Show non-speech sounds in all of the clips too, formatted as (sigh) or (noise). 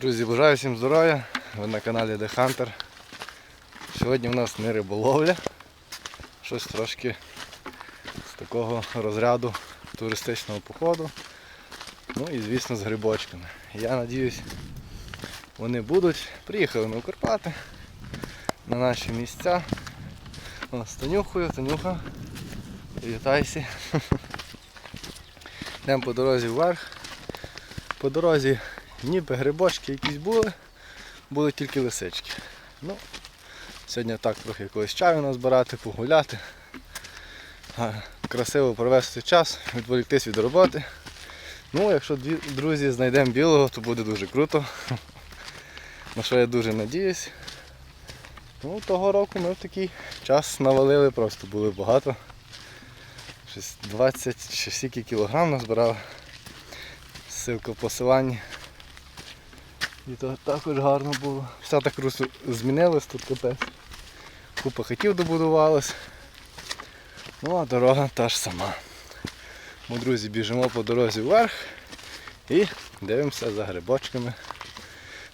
Друзі, бажаю всім здоров'я. Ви на каналі The Hunter. Сьогодні у нас не риболовля. Щось трошки з такого розряду туристичного походу. Ну і звісно з грибочками. Я надіюсь, вони будуть. Приїхали ми в Карпати на наші місця. О, з Танюхою, Танюха. Вітайся. (laughs) Йдемо по дорозі вверх. По дорозі ніби грибочки якісь були, були тільки лисички. Ну, Сьогодні так трохи якогось чаю назбирати, погуляти, красиво провести час, відволіктись від роботи. Ну, якщо друзі знайдемо білого, то буде дуже круто. (laughs) На що я дуже надіюсь. Ну, того року ми в такий час навалили, просто було багато. Щось 20 чи скільки кілограм назбирали. Ссылка в посиланні. І то також гарно було. Все так русу змінилось тут капець. Купа хатів добудувалась. Ну а дорога та ж сама. Ми, друзі, біжимо по дорозі вверх і дивимося за грибочками.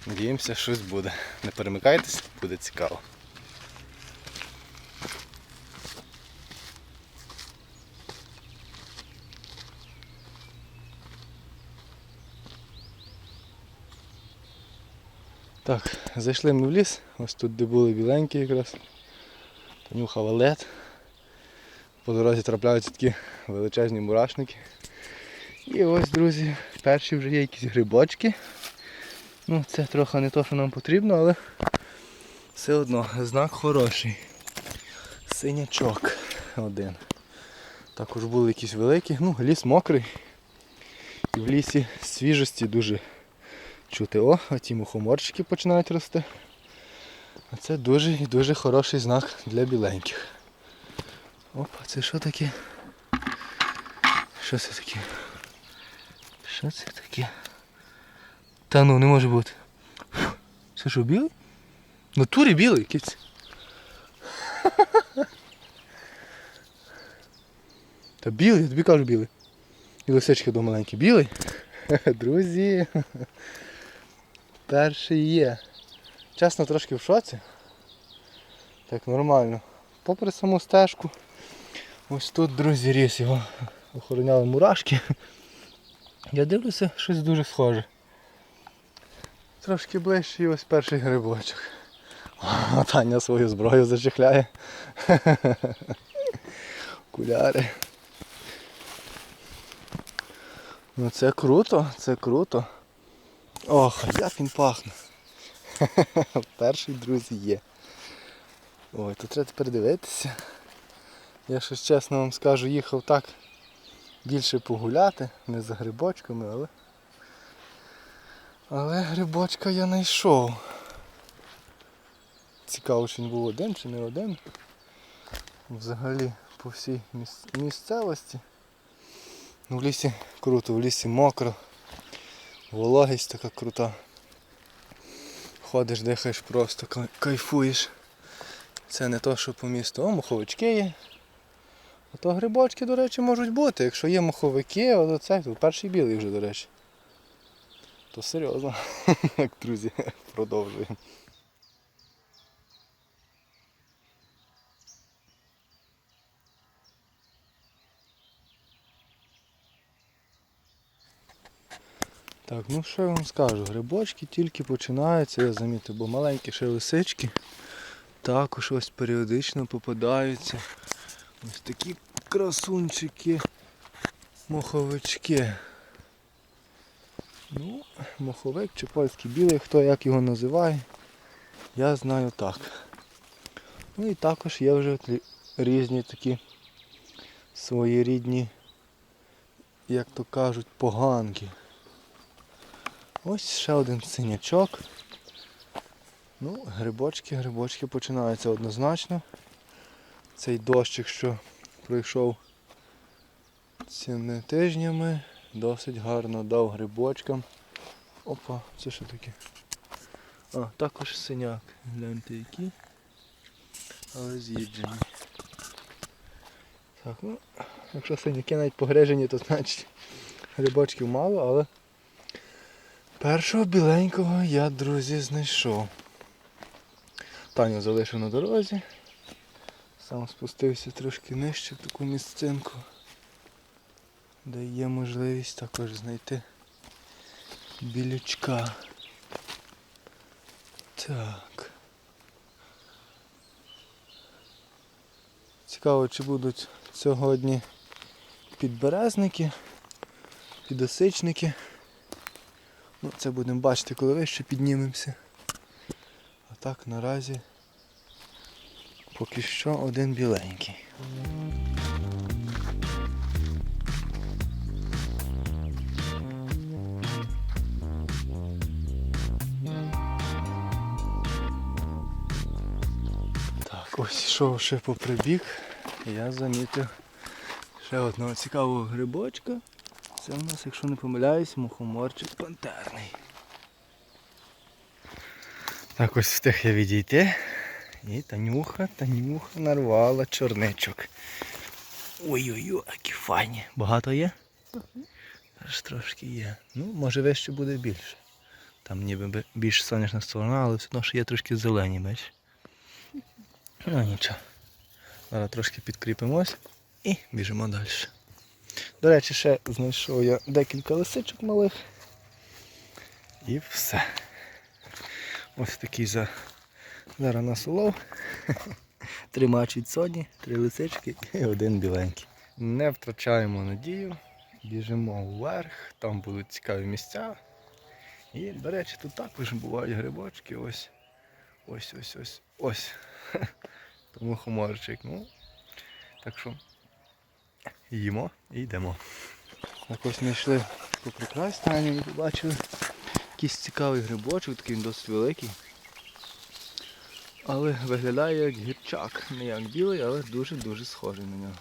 Надіємося, щось буде. Не перемикайтесь, буде цікаво. Так, зайшли ми в ліс, ось тут де були біленькі якраз. Танюха валет. По дорозі трапляються такі величезні мурашники. І ось, друзі, перші вже є якісь грибочки. Ну, це трохи не то, що нам потрібно, але все одно знак хороший. Синячок один. Також були якісь великі, ну, ліс мокрий. І в лісі свіжості дуже чути. О, а ті мухоморчики починають рости. А це дуже і дуже хороший знак для біленьких. Опа, це що таке? Що це таке? Що це таке? Та ну не може бути. Це що, білий? Натурі білий, киць. Та білий, я тобі кажу білий. І лисички до маленькі. Білий? (laughs) Друзі. Перший є. Чесно, трошки в шоці. Так нормально. Попри саму стежку. Ось тут, друзі, ріс його охороняли мурашки. Я дивлюся, щось дуже схоже. Трошки ближче і ось перший грибочок. О, Таня свою зброю зачехляє. Окуляри. Ну це круто, це круто. Ох, як він пахне. (laughs) Перший, друзі, є. Ой, тут треба тепер дивитися. Я щось чесно вам скажу, їхав так більше погуляти, не за грибочками, але. Але грибочка я знайшов. Цікаво, чи він був один чи не один. Взагалі по всій місцевості. Ну, в лісі круто, в лісі мокро. Вологість така крута. Ходиш, дихаєш просто, кайфуєш. Це не то, що по місту. О, моховички є. То грибочки, до речі, можуть бути. Якщо є муховики, от це перший білий вже, до речі. То серйозно. (laughs) Як друзі, продовжуємо. Так, ну що я вам скажу, грибочки тільки починаються, я замітив, бо маленькі ще лисички також ось періодично попадаються. Ось такі красунчики, моховички. Ну, моховик чи польський білий, хто як його називає, я знаю так. Ну і також є вже різні такі своєрідні, як то кажуть, поганки. Ось ще один синячок. Ну, грибочки, грибочки починаються однозначно. Цей дощик, що пройшов цими тижнями, досить гарно дав грибочкам. Опа, це що таке? А, також синяк. Гляньте які. Але з'їджені. Так, ну, якщо синяки навіть погрежені, то значить грибочків мало, але Першого біленького я, друзі, знайшов. Таню залишив на дорозі. Сам спустився трошки нижче в таку місцинку, де є можливість також знайти білючка. Так. Цікаво, чи будуть сьогодні підберезники, підосичники. Ну, це будемо бачити, коли вище піднімемося. А так наразі поки що один біленький. Так, ось йшов ще по прибіг, я замітив ще одного цікавого грибочка. Це у нас, якщо не помиляюсь, мухоморчик пантерний. Так ось встиг я відійти. І Танюха, Танюха нарвала чорничок. Ой-ой-ой, які файні. Багато є? Аж трошки є. Ну, може вище буде більше. Там ніби більш сонячна сторона, але все одно ще є трошки зелені, бачиш? Ну нічого. Зараз трошки підкріпимось і біжимо далі. До речі, ще знайшов я декілька лисичок малих. І все. Ось такий за... зараз нас улов. (laughs) Три матч від Соні, три лисички і один біленький. Не втрачаємо надію. Біжимо вверх, там будуть цікаві місця. І, до речі, тут також бувають грибочки. Ось. Ось ось ось ось. (laughs) Тому хоморчик. Ну, так що їмо і йдемо. Так ось знайшли по прикрастанню і побачили якийсь цікавий грибочок, такий досить великий. Але виглядає як гірчак. Не як білий, але дуже-дуже схожий на нього.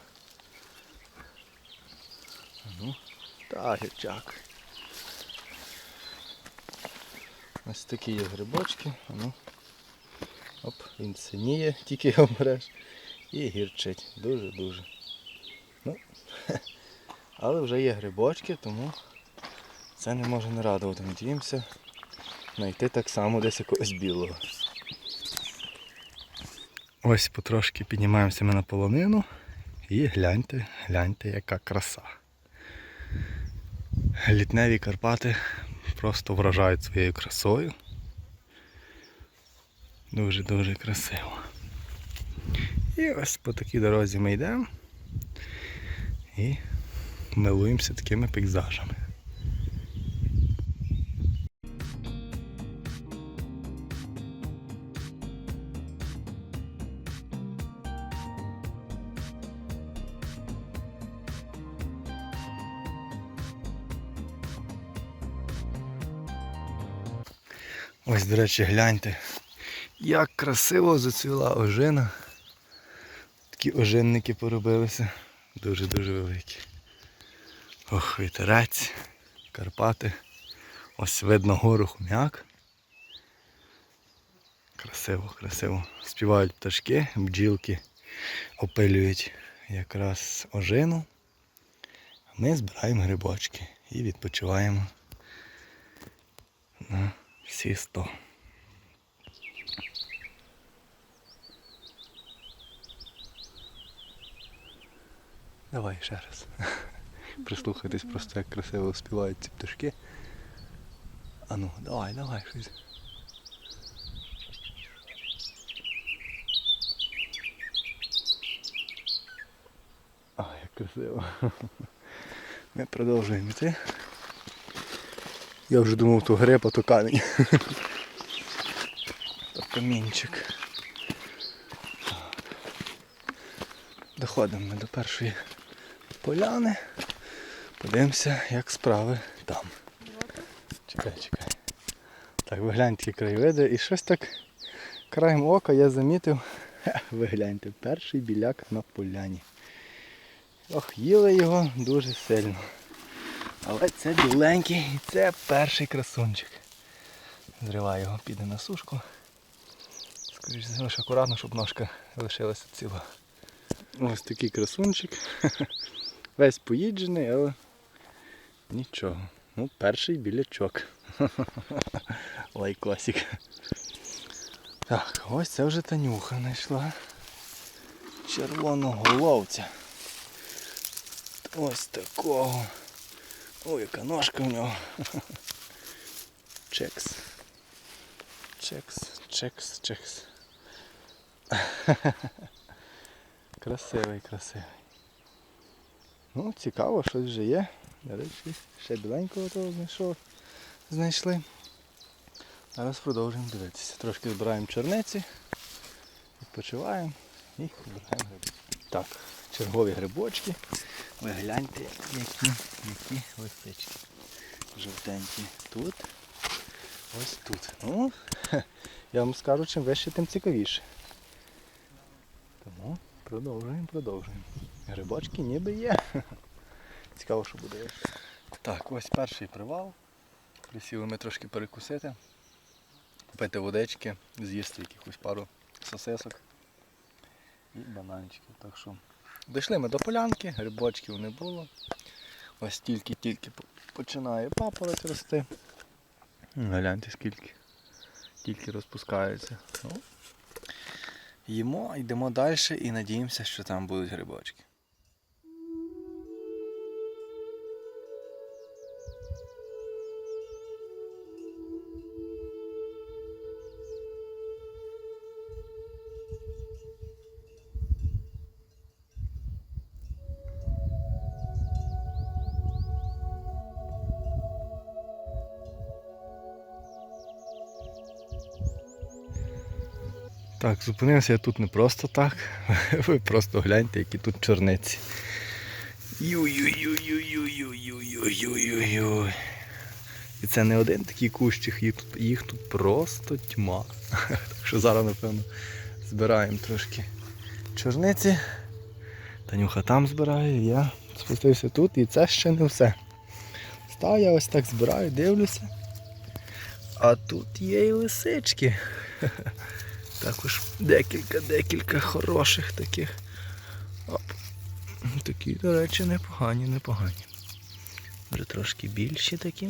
Ну, та гірчак. Ось такі є грибочки. Ну. Оп, він синіє, тільки його береш. І гірчить. Дуже-дуже. Ну, (laughs) але вже є грибочки, тому це не може не радувати. Надіємося знайти так само десь якогось білого. Ось потрошки піднімаємося ми на полонину і гляньте, гляньте, яка краса. Літневі Карпати просто вражають своєю красою. Дуже-дуже красиво. І ось по такій дорозі ми йдемо і милуємося такими пейзажами. Ось, до речі, гляньте, як красиво зацвіла ожина. Такі ожинники поробилися. Дуже-дуже великі. Ох, вітерець, Карпати. Ось видно гору хомяк. Красиво, красиво. Співають пташки, бджілки опилюють якраз ожину. Ми збираємо грибочки і відпочиваємо на всі сто. Давай ще раз. (laughs) Прислухайтесь просто як красиво співають ці пташки. А ну, давай, давай щось. А, як красиво. (laughs) Ми продовжуємо йти. Я вже думав, то гриб, а то камінь. (laughs) То камінчик. Доходимо ми до першої поляни. Подивимося, як справи там. Чекай, чекай. Так, ви гляньте краєвиди. І щось так краєм ока я замітив. Хе, Ви гляньте, перший біляк на поляні. Ох, їли його дуже сильно. Але це біленький і це перший красунчик. Зриваю його, піде на сушку. Скоріше за акуратно, щоб ножка лишилася ціла. Ось такий красунчик. (laughs) Весь поїджений, але нічого. Ну, перший білячок. (laughs) Лайкосик. Так, ось це вже Танюха знайшла. Червоного головця. Ось такого. Ой, яка ножка в нього. (laughs) Чекс. Чекс, чекс, чекс. (laughs) Красивий, красивий. Ну, цікаво, щось вже є. До речі, ще біленького того знайшов. Знайшли. Зараз продовжуємо дивитися. Трошки збираємо черниці, відпочиваємо і збираємо гриби. Так, чергові грибочки. Ви гляньте, які, які листички. Жовтенькі тут. Ось тут. Ну, я вам скажу, чим вище, тим цікавіше. Тому продовжуємо, продовжуємо. Грибочки ніби є. (laughs) Цікаво, що буде. Так, ось перший привал. Присіли ми трошки перекусити, купити водички, з'їсти якихось пару сосисок і бананчиків. Так що дійшли ми до полянки, грибочків не було. Ось тільки-тільки починає папороть рости. Ну, Гляньте скільки. Тільки розпускаються. Ну, їмо, йдемо далі і надіємося, що там будуть грибочки. Так, зупинився я тут не просто так. (laughs) Ви просто гляньте, які тут чорниці. Ю-ю-ю-ю-ю-ю-ю-ю-ю-ю. І це не один такий кущик, їх тут, їх тут просто тьма. (laughs) Так що зараз, напевно, збираємо трошки чорниці. Танюха там збирає, я спустився тут і це ще не все. Став я ось так збираю, дивлюся. А тут є і лисички. (laughs) Також декілька, декілька хороших таких. Оп. Такі, до речі, непогані, непогані. Вже трошки більші такі.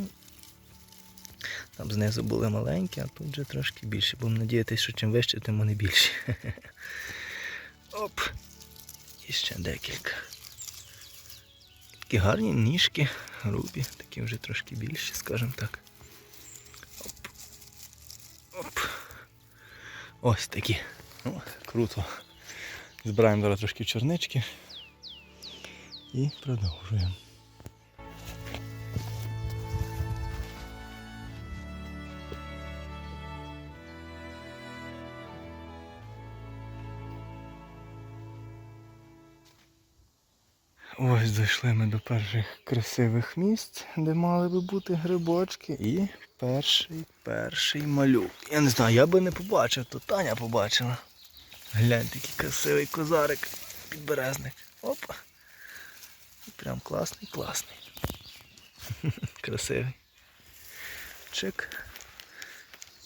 Там знизу були маленькі, а тут вже трошки більші. Будемо надіятися, що чим вище, тим вони більші. (laughs) Оп. І ще декілька. Такі гарні ніжки, грубі, такі вже трошки більші, скажімо так. Оп. Оп. Ось такі. Ну, круто. Збираємо зараз трошки чорнички і продовжуємо. Ось дійшли ми до перших красивих місць, де мали би бути грибочки. І перший, перший малюк. Я не знаю, я би не побачив, то Таня побачила. Гляньте, який красивий козарик, підберезник. Опа. Прям класний, класний. (laughs) Красивий. Чик.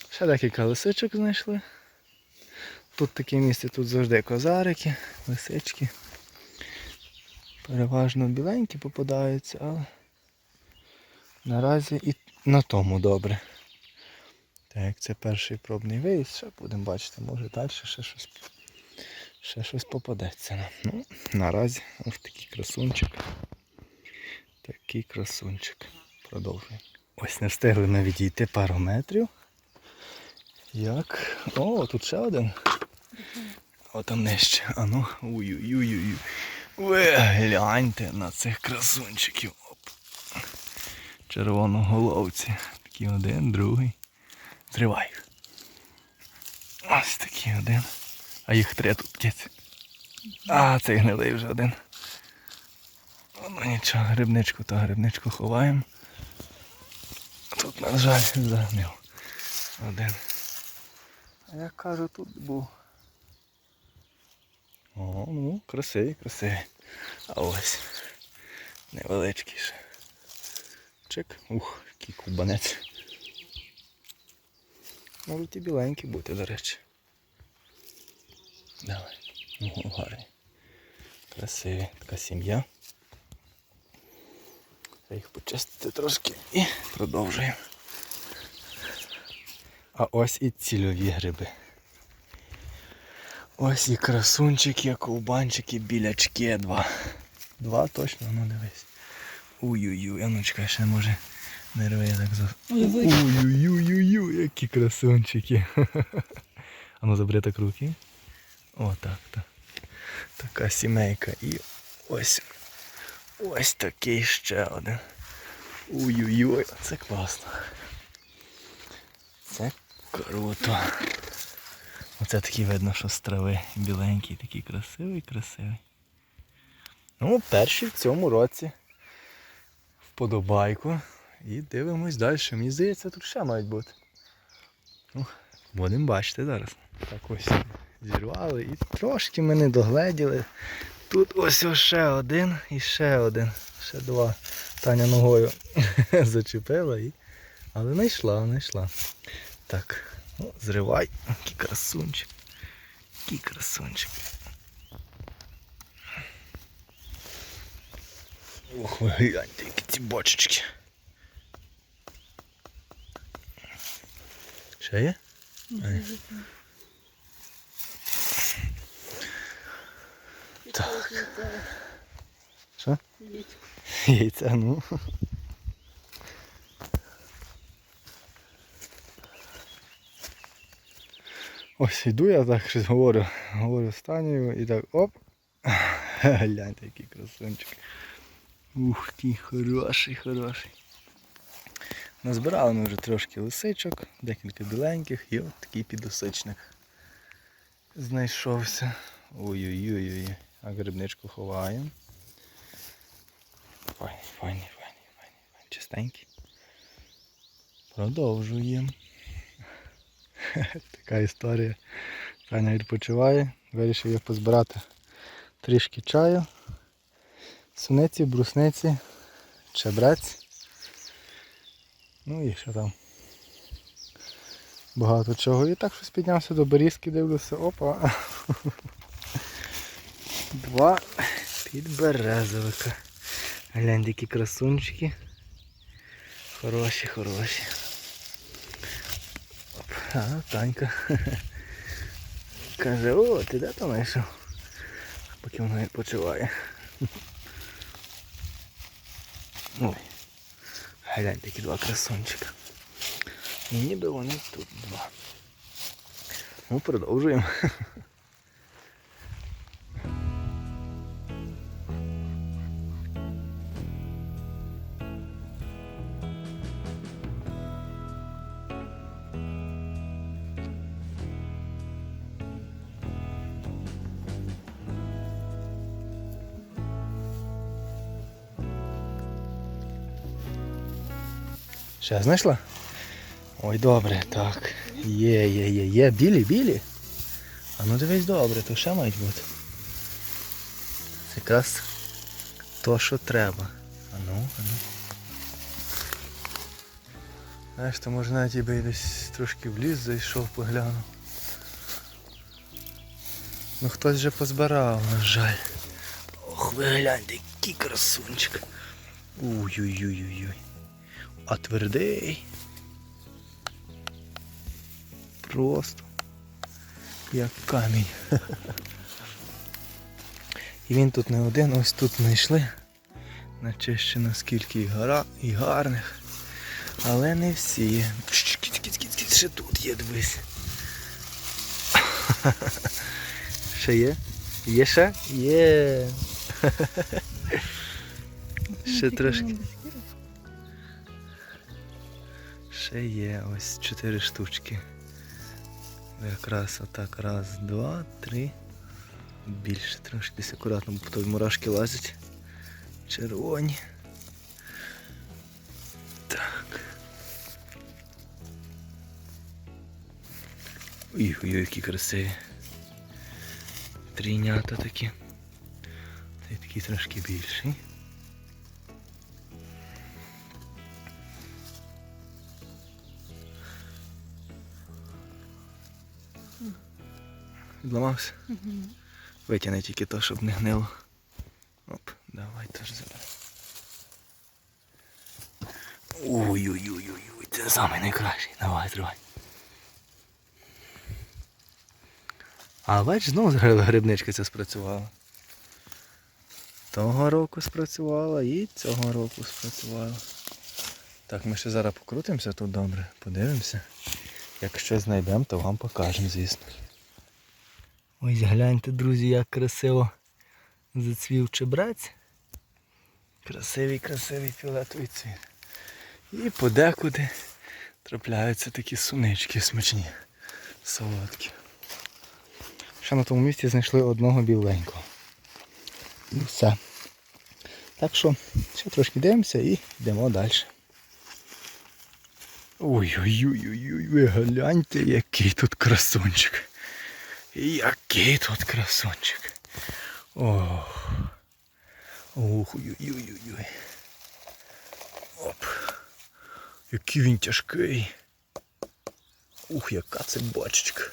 Ще декілька лисичок знайшли. Тут таке місце, тут завжди козарики, лисички. Переважно біленькі попадаються, але наразі і на тому добре. Так, це перший пробний виїзд, ще будемо бачити, може далі ще щось, ще щось попадеться нам. Ну, наразі ось такий красунчик. Такий красунчик. Продовжуємо. Ось не встигли ми відійти пару метрів. Як. О, тут ще один. О, там нижче. А ну, ой-ой-ой-ой. Ви гляньте на цих красунчиків. Червоноголовці. Такий один, другий. Зривай. їх. Ось такий один. А їх три тут птиць. А, цей гнилий вже один. Ну нічого, грибничку та грибничку ховаємо. Тут, на жаль, загнив. Один. А я кажу, тут був. О, ну, красивий, красивий. А ось. Невеличкий ще. Чик. Ух, який кубанець. Можуть і біленькі бути, до речі. Давай. Ну, гарні. Красиві. Така сім'я. Треба їх почистити трошки і продовжуємо. А ось і цільові гриби. Ось і красунчики, ковбанчики, білячки два. Два точно, ну дивись. Ой-ой-ой, а ну чекай, ще може не рве так за. Ой-ой-ой, які красунчики. (laughs) А ну забери так руки. О, так, так. Така сімейка. І ось. Ось такий ще один. Ой-ой-ой, це класно. Це круто. Оце такий видно, що з трави біленький, такий красивий, красивий. Ну, перший в цьому році. Вподобайку. І дивимось далі. Мені здається, тут ще мають бути. Ну, будемо бачити зараз. Так ось зірвали і трошки ми не догледіли. Тут ось ще один і ще один. Ще два. Таня ногою (laughs) зачепила і. Але знайшла, знайшла. Так, ну, зривай. Який красунчик. Який красунчик. Ох, ви гляньте, які ці бочечки. Ще є? Так. Що? Яйця, ну. Ось йду я так щось говорю. Говорю з Танією і так оп. Гляньте, який красунчик. Ух ти, хороший, хороший. Назбирали ми вже трошки лисичок, декілька біленьких і от такий підосичник знайшовся. Ой-ой-ой, а грибничку ховаємо. Файні, файні, файні, файні, файні. Чистенький. Продовжуємо. (laughs) Така історія. Таня відпочиває. Вирішив я позбирати трішки чаю. Суниці, брусниці, чебрець. Ну і що там. Багато чого. І так щось піднявся до берізки, дивлюся, опа. (laughs) Два підберезовика. Глянь, які красунчики. Хороші, хороші. Оп, а, Танька. (laughs) Каже, о, ти де там знайшов? Поки вона відпочиває. Ой. Глянь, такі два красунчика. Ніби вони тут два. Ну, продовжуємо. (laughs) Ще знайшла? Ой, добре, так. Є, є, є, є. Білі, білі. А ну дивись добре, то ще мають бути. Це якраз то, що треба. А ну, а ну. Знаєш, то може навіть і десь трошки в ліс зайшов, поглянув. Ну хтось вже позбирав, на жаль. Ох, ви гляньте, який красунчик. Ой-ой-ой-ой-ой. А твердий. Просто як камінь. І він тут не один, ось тут знайшли. Наче ще наскільки і гора, і гарних. Але не всі. Ще тут є, дивись. Ще є? Є ще? Є. Ще трошки. Ще є ось чотири штучки. Якраз отак. Раз, два, три. Більше трошки десь акуратно, бо потім мурашки лазять. Червоні. Так. Ой, ой, які красиві. Трійнята такі. Цей такий трошки більший. Підламався? Угу. Витягни тільки то, щоб не гнило. Оп, давай теж забирай. Ой-ой-ой-ой, це самий найкращий. Давай, тривай. А бач, знову грибничка ця спрацювала. Того року спрацювала і цього року спрацювала. Так, ми ще зараз покрутимося тут добре, подивимося. Якщо знайдемо, то вам покажемо, звісно. Ось гляньте, друзі, як красиво зацвів чебрець. Красивий, красивий фіолетовий цвіт. І подекуди трапляються такі сунички смачні, солодкі. Ще на тому місці знайшли одного біленького. І все. Так що, ще трошки дивимося і йдемо далі. Ой-ой-ой, ви гляньте, який тут красунчик. Який тут красунчик. Ох. Ох, ой-ой-ой-ой. Оп. Який він тяжкий. Ух, яка це бочечка.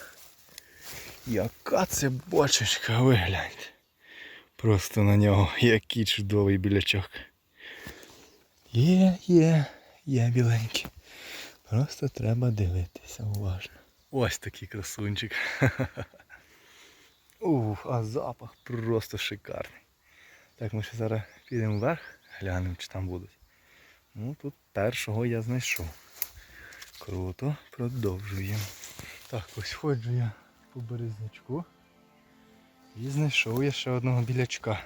Яка це бочечка, ви. Просто на нього який чудовий білячок. Є, є, є біленький. Просто треба дивитися уважно. Ось такий красунчик. (laughs) Ух, а запах просто шикарний. Так, ми ще зараз підемо вверх, глянемо, чи там будуть. Ну тут першого я знайшов. Круто, продовжуємо. Так, ось ходжу я по березнячку. І знайшов я ще одного білячка.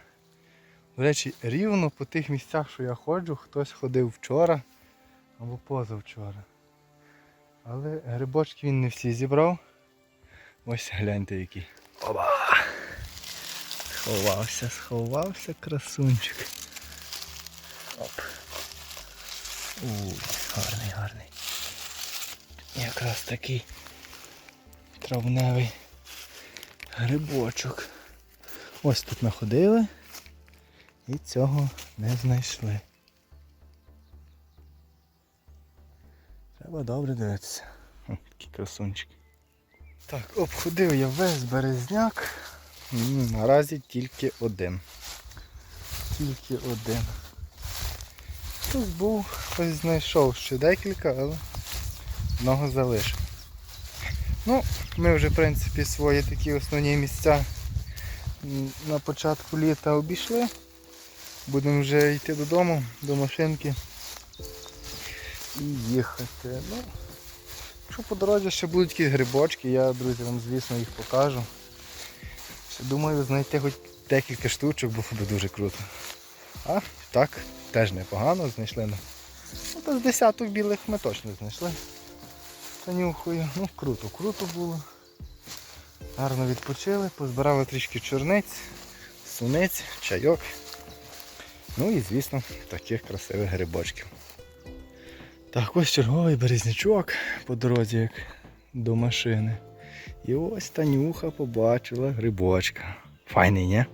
До речі, рівно по тих місцях, що я ходжу, хтось ходив вчора або позавчора. Але грибочки він не всі зібрав. Ось гляньте який. Оба! Сховався, сховався красунчик. Оп. Уй, гарний, гарний. Якраз такий травневий грибочок. Ось тут находили і цього не знайшли. Треба добре дивитися. Хм, Такий красунчик. Так, обходив я весь березняк. Наразі тільки один. Тільки один. Хтось був, хтось знайшов ще декілька, але одного залишив. Ну, ми вже в принципі свої такі основні місця на початку літа обійшли. Будемо вже йти додому, до машинки і їхати. Ну, якщо по дорозі ще будуть якісь грибочки, я, друзі, вам звісно їх покажу. Думаю знайти хоч декілька штучок, бо буде дуже круто. А так, теж непогано знайшли. Ну, ну то з десяток білих ми точно знайшли. Танюхою. Ну, круто, круто було. Гарно відпочили, позбирали трішки чорниць, суниць, чайок. Ну і звісно таких красивих грибочків. Так, ось черговий березнячок по дорозі як до машини. І ось Танюха побачила грибочка. Файний, ні?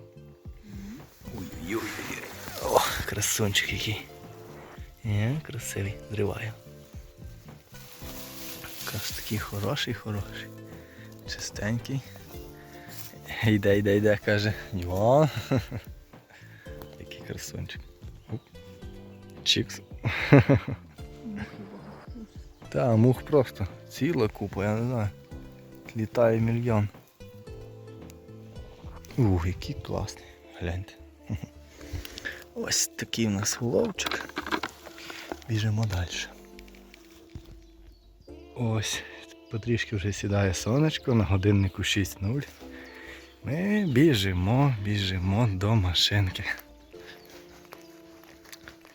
Ой-ой-ой. О, красунчик який. Є, красивий, зриваю. Якраз такий хороший, хороший. Чистенький. Йде, йде, йде, каже. Діван. (laughs) Який красунчик. Чікс. (laughs) Та, мух просто ціла купа, я не знаю. Літає мільйон. Ух, який класний. Гляньте. Ось такий у нас уловчик. Біжимо далі. Ось, потрішки вже сідає сонечко, на годиннику 6.0. Ми біжимо, біжимо до машинки.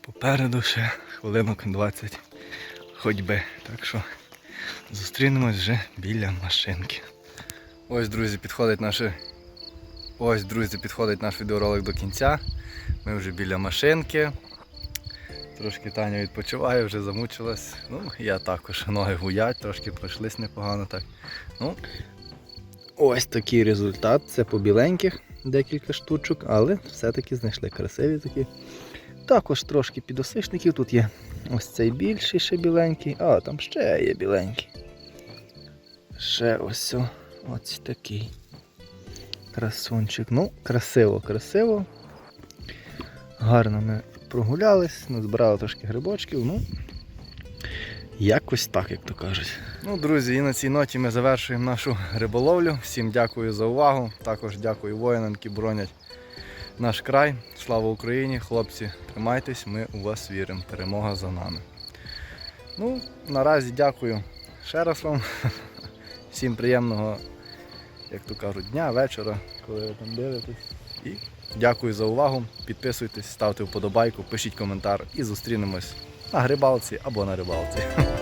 Попереду ще хвилинок 20 ходьби. Так що зустрінемось вже біля машинки. Ось, друзі, підходить наше. Ось, друзі, підходить наш відеоролик до кінця. Ми вже біля машинки. Трошки Таня відпочиває, вже замучилась. Ну, я також ноги гуять, трошки пройшлись непогано так. Ну, ось такий результат. Це по біленьких декілька штучок, але все-таки знайшли красиві такі. Також трошки підосичників тут є. Ось цей більший ще біленький, а там ще є біленький. Ще ось ось такий красунчик. Ну, красиво, красиво. Гарно ми прогулялись, назбирали трошки грибочків. Ну, Якось так, як то кажуть. Ну, друзі, і на цій ноті ми завершуємо нашу риболовлю. Всім дякую за увагу. Також дякую воїнам, які боронять наш край. Слава Україні! Хлопці, тримайтесь, ми у вас віримо. Перемога за нами. Ну, наразі дякую ще раз вам. (laughs) Всім приємного, як то кажуть, дня, вечора, коли ви там дивитесь. І дякую за увагу. Підписуйтесь, ставте вподобайку, пишіть коментар і зустрінемось на грибалці або на рибалці. (laughs)